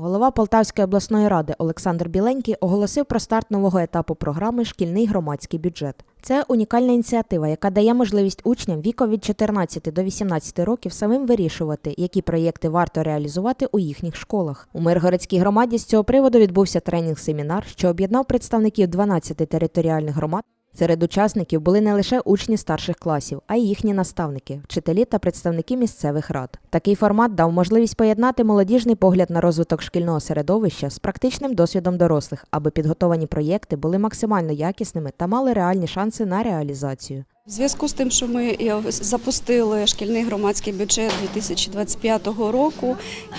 Голова Полтавської обласної ради Олександр Біленький оголосив про старт нового етапу програми Шкільний громадський бюджет. Це унікальна ініціатива, яка дає можливість учням віком від 14 до 18 років самим вирішувати, які проєкти варто реалізувати у їхніх школах. У Миргородській громаді з цього приводу відбувся тренінг-семінар, що об'єднав представників 12 територіальних громад. Серед учасників були не лише учні старших класів, а й їхні наставники, вчителі та представники місцевих рад. Такий формат дав можливість поєднати молодіжний погляд на розвиток шкільного середовища з практичним досвідом дорослих, аби підготовані проєкти були максимально якісними та мали реальні шанси на реалізацію. В зв'язку з тим, що ми е, запустили шкільний громадський бюджет 2025 року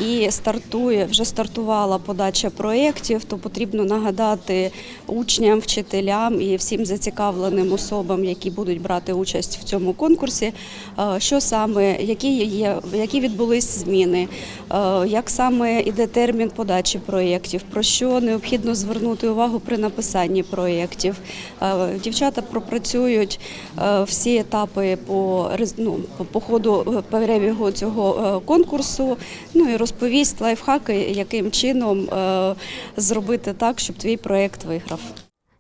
і стартує вже стартувала подача проєктів, то потрібно нагадати учням, вчителям і всім зацікавленим особам, які будуть брати участь в цьому конкурсі, е, що саме, які є, які відбулись зміни, е, як саме іде термін подачі проєктів, про що необхідно звернути увагу при написанні проєктів. Дівчата пропрацюють всі етапи по ну, по ходу е, перебігу цього е, конкурсу. Ну і розповість лайфхаки, яким чином е, зробити так, щоб твій проєкт виграв.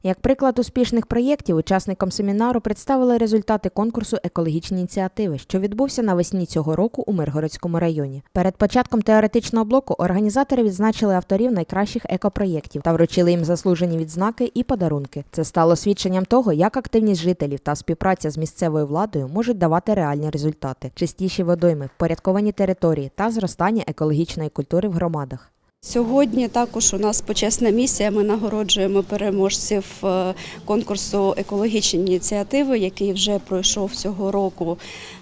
Як приклад успішних проєктів, учасникам семінару представили результати конкурсу екологічні ініціативи, що відбувся навесні цього року у Миргородському районі. Перед початком теоретичного блоку організатори відзначили авторів найкращих екопроєктів та вручили їм заслужені відзнаки і подарунки. Це стало свідченням того, як активність жителів та співпраця з місцевою владою можуть давати реальні результати: чистіші водойми, впорядковані території та зростання екологічної культури в громадах. Сьогодні також у нас почесна місія. Ми нагороджуємо переможців е, конкурсу екологічні ініціативи, який вже пройшов цього року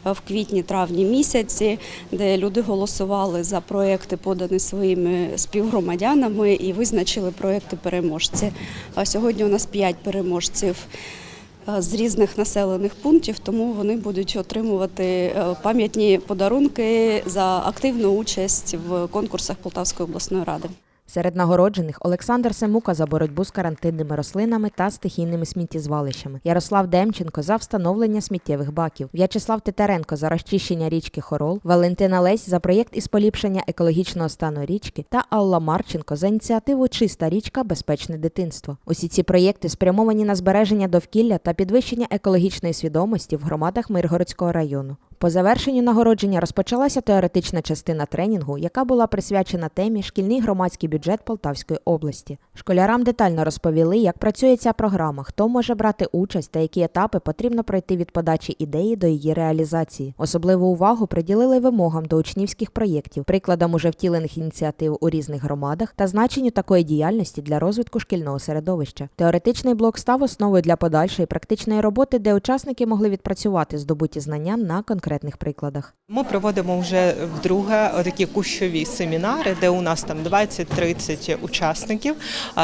е, в квітні-травні місяці, де люди голосували за проекти, подані своїми співгромадянами, і визначили проекти переможці. А сьогодні у нас п'ять переможців. Е, З різних населених пунктів, тому вони будуть отримувати е, пам'ятні подарунки за активну участь в конкурсах Полтавської обласної ради. Серед нагороджених Олександр Семука за боротьбу з карантинними рослинами та стихійними сміттєзвалищами, Ярослав Демченко за встановлення сміттєвих баків, В'ячеслав Титаренко за розчищення річки Хорол, Валентина Лесь за проєкт із поліпшення екологічного стану річки. Та Алла Марченко за ініціативу Чиста річка. Безпечне дитинство. Усі ці проєкти спрямовані на збереження довкілля та підвищення екологічної свідомості в громадах Миргородського району. По завершенню нагородження розпочалася теоретична частина тренінгу, яка була присвячена темі Шкільний громадський бюджет Полтавської області. Школярам детально розповіли, як працює ця програма, хто може брати участь та які етапи потрібно пройти від подачі ідеї до її реалізації. Особливу увагу приділили вимогам до учнівських проєктів, прикладам уже втілених ініціатив у різних громадах та значенню такої діяльності для розвитку шкільного середовища. Теоретичний блок став основою для подальшої практичної роботи, де учасники могли відпрацювати здобуті знання на конкретних прикладах. Ми проводимо вже вдруге такі кущові семінари, де у нас там 20-30 учасників.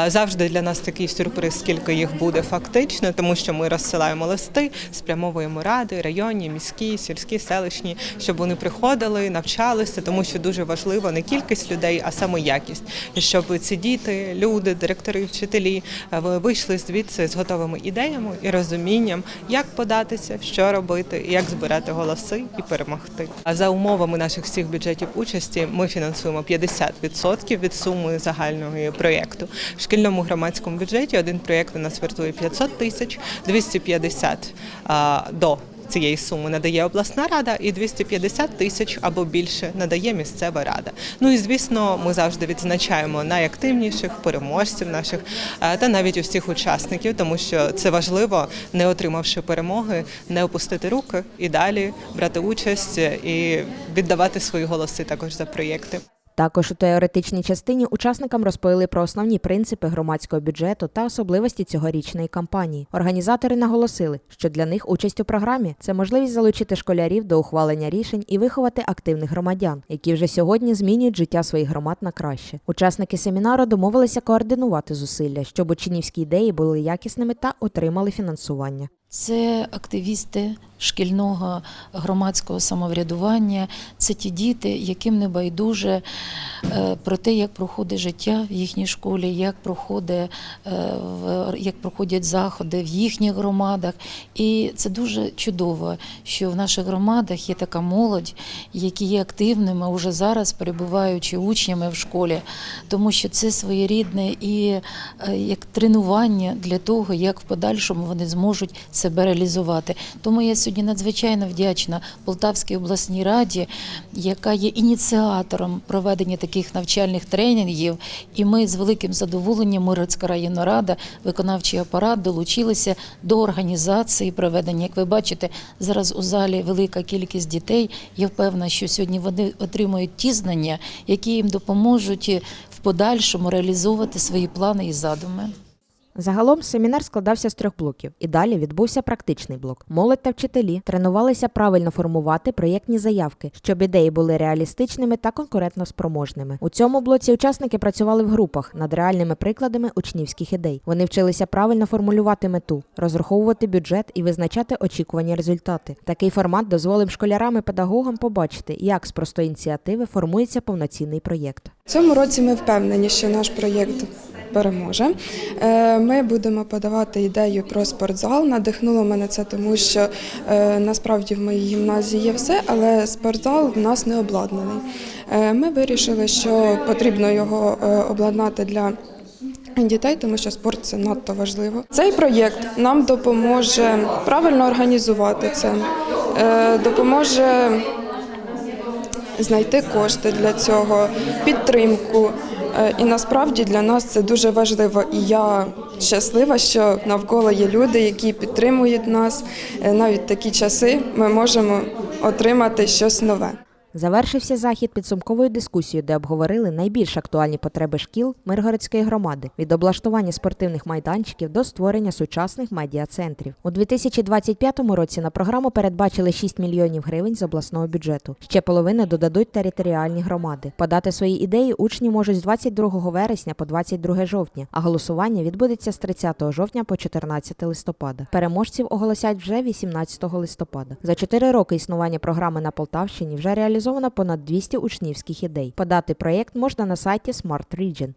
Завжди для нас такий сюрприз, скільки їх буде фактично, тому що ми розсилаємо листи, спрямовуємо ради, районні, міські, сільські, селищні, щоб вони приходили, навчалися, тому що дуже важливо не кількість людей, а саме якість, щоб ці діти, люди, директори, вчителі е, ви- вийшли звідси з готовими ідеями і розумінням, як податися, що робити, як збирати голоси і перемогти. А за умовами наших всіх бюджетів участі ми фінансуємо 50% від суми загального проєкту. В шкільному громадському бюджеті один проєкт у нас вартує 500 тисяч, 250 а, до. Цієї суми надає обласна рада і 250 тисяч або більше надає місцева рада. Ну і звісно, ми завжди відзначаємо найактивніших переможців наших е, та навіть усіх учасників, тому що це важливо, не отримавши перемоги, не опустити руки і далі брати участь і віддавати свої голоси також за проєкти. Також у теоретичній частині учасникам розповіли про основні принципи громадського бюджету та особливості цьогорічної кампанії. Організатори наголосили, що для них участь у програмі це можливість залучити школярів до ухвалення рішень і виховати активних громадян, які вже сьогодні змінюють життя своїх громад на краще. Учасники семінару домовилися координувати зусилля, щоб учнівські ідеї були якісними та отримали фінансування. Це активісти шкільного громадського самоврядування, це ті діти, яким не байдуже е, про те, як проходить життя в їхній школі, як проходить, е, як проходять заходи в їхніх громадах. І це дуже чудово, що в наших громадах є така молодь, які є активними уже зараз, перебуваючи учнями в школі, тому що це своєрідне і е, як тренування для того, як в подальшому вони зможуть себе реалізувати. Тому я сьогодні надзвичайно вдячна Полтавській обласній раді, яка є ініціатором проведення таких навчальних тренінгів. І ми з великим задоволенням, Мирицька районна рада, виконавчий апарат долучилися до організації проведення. Як ви бачите, зараз у залі велика кількість дітей. Я впевнена, що сьогодні вони отримують ті знання, які їм допоможуть в подальшому реалізовувати свої плани і задуми. Загалом семінар складався з трьох блоків, і далі відбувся практичний блок. Молодь та вчителі тренувалися правильно формувати проєктні заявки, щоб ідеї були реалістичними та конкурентно спроможними. У цьому блоці учасники працювали в групах над реальними прикладами учнівських ідей. Вони вчилися правильно формулювати мету, розраховувати бюджет і визначати очікувані результати. Такий формат дозволив школярам і педагогам побачити, як з простої ініціативи формується повноцінний проєкт. Цьому році ми впевнені, що наш проєкт переможе. Е, Ми будемо подавати ідею про спортзал. Надихнуло мене це, тому що е, насправді в моїй гімназії є все, але спортзал в нас не обладнаний. Е, Ми вирішили, що потрібно його обладнати для. Дітей, тому що спорт це надто важливо. Цей проєкт нам допоможе правильно організувати це, допоможе знайти кошти для цього, підтримку. Е, І насправді для нас це дуже важливо. І я щаслива, що навколо є люди, які підтримують нас. Е, Навіть такі часи ми можемо отримати щось нове. Завершився захід підсумковою дискусією, де обговорили найбільш актуальні потреби шкіл Миргородської громади від облаштування спортивних майданчиків до створення сучасних медіа-центрів. У 2025 році на програму передбачили 6 мільйонів гривень з обласного бюджету. Ще половину додадуть територіальні громади. Подати свої ідеї учні можуть з 22 вересня по 22 жовтня, а голосування відбудеться з 30 жовтня по 14 листопада. Переможців оголосять вже 18 листопада. За 4 роки існування програми на Полтавщині вже реалізовано понад 200 учнівських ідей. Подати проєкт можна на сайті Smart Region.